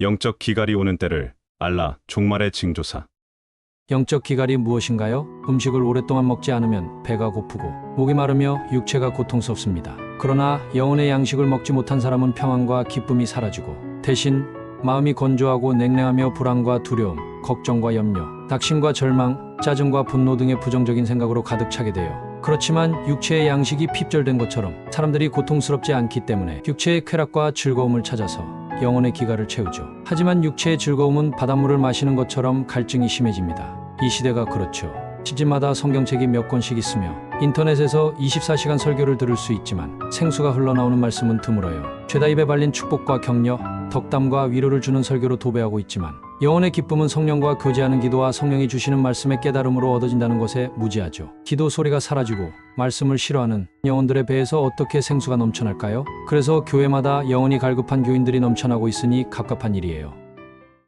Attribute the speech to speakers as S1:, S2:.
S1: 영적 기갈이 오는 때를 알라 종말의 징조사.
S2: 영적 기갈이 무엇인가요? 음식을 오랫동안 먹지 않으면 배가 고프고 목이 마르며 육체가 고통스럽습니다. 그러나 영혼의 양식을 먹지 못한 사람은 평안과 기쁨이 사라지고 대신 마음이 건조하고 냉랭하며 불안과 두려움, 걱정과 염려, 낙심과 절망, 짜증과 분노 등의 부정적인 생각으로 가득 차게 돼요. 그렇지만 육체의 양식이 핍절된 것처럼 사람들이 고통스럽지 않기 때문에 육체의 쾌락과 즐거움을 찾아서 영혼의 기갈을 채우죠. 하지만 육체의 즐거움은 바닷물을 마시는 것처럼 갈증이 심해집니다. 이 시대가 그렇죠. 집집마다 성경책이 몇 권씩 있으며 인터넷에서 24시간 설교를 들을 수 있지만 생수가 흘러나오는 말씀은 드물어요. 죄다 입에 발린 축복과 격려, 덕담과 위로를 주는 설교로 도배하고 있지만 영혼의 기쁨은 성령과 교제하는 기도와 성령이 주시는 말씀의 깨달음으로 얻어진다는 것에 무지하죠. 기도 소리가 사라지고 말씀을 싫어하는 영혼들의 배에서 어떻게 생수가 넘쳐날까요? 그래서 교회마다 영혼이 갈급한 교인들이 넘쳐나고 있으니 갑갑한 일이에요.